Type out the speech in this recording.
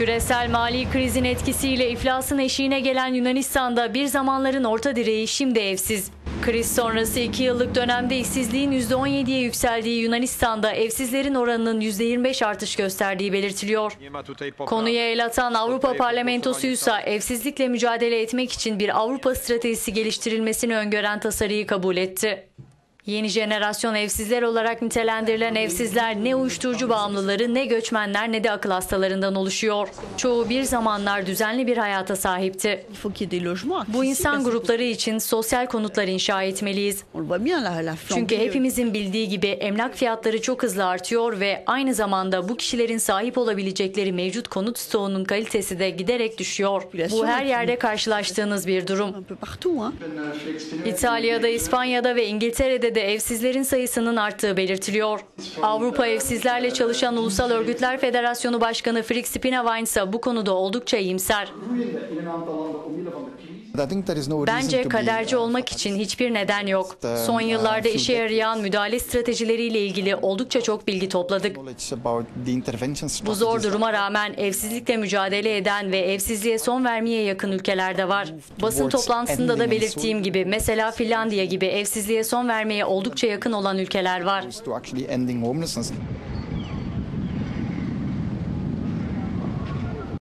Küresel mali krizin etkisiyle iflasın eşiğine gelen Yunanistan'da bir zamanların orta direği şimdi evsiz. Kriz sonrası 2 yıllık dönemde işsizliğin %17'ye yükseldiği Yunanistan'da evsizlerin oranının %25 artış gösterdiği belirtiliyor. Konuya el atan Avrupa Parlamentosu ise evsizlikle mücadele etmek için bir Avrupa stratejisi geliştirilmesini öngören tasarıyı kabul etti. Yeni jenerasyon evsizler olarak nitelendirilen evsizler ne uyuşturucu bağımlıları ne göçmenler ne de akıl hastalarından oluşuyor. Çoğu bir zamanlar düzenli bir hayata sahipti. Bu insan grupları için sosyal konutlar inşa etmeliyiz. Çünkü flambée, hepimizin bildiği gibi emlak fiyatları çok hızlı artıyor ve aynı zamanda bu kişilerin sahip olabilecekleri mevcut konut stoğunun kalitesi de giderek düşüyor. Bu her yerde karşılaştığınız bir durum. İtalya'da, İspanya'da ve İngiltere'de de evsizlerin sayısının arttığı belirtiliyor. Avrupa Evsizlerle Çalışan Ulusal Örgütler Federasyonu Başkanı Frick Spinavine ise bu konuda oldukça iyimser. Bence kaderci olmak için hiçbir neden yok. Son yıllarda işe yarayan müdahale stratejileriyle ilgili oldukça çok bilgi topladık. Bu zor duruma rağmen evsizlikle mücadele eden ve evsizliğe son vermeye yakın ülkeler de var. Basın toplantısında da belirttiğim gibi mesela Finlandiya gibi evsizliğe son vermeye oldukça yakın olan ülkeler var.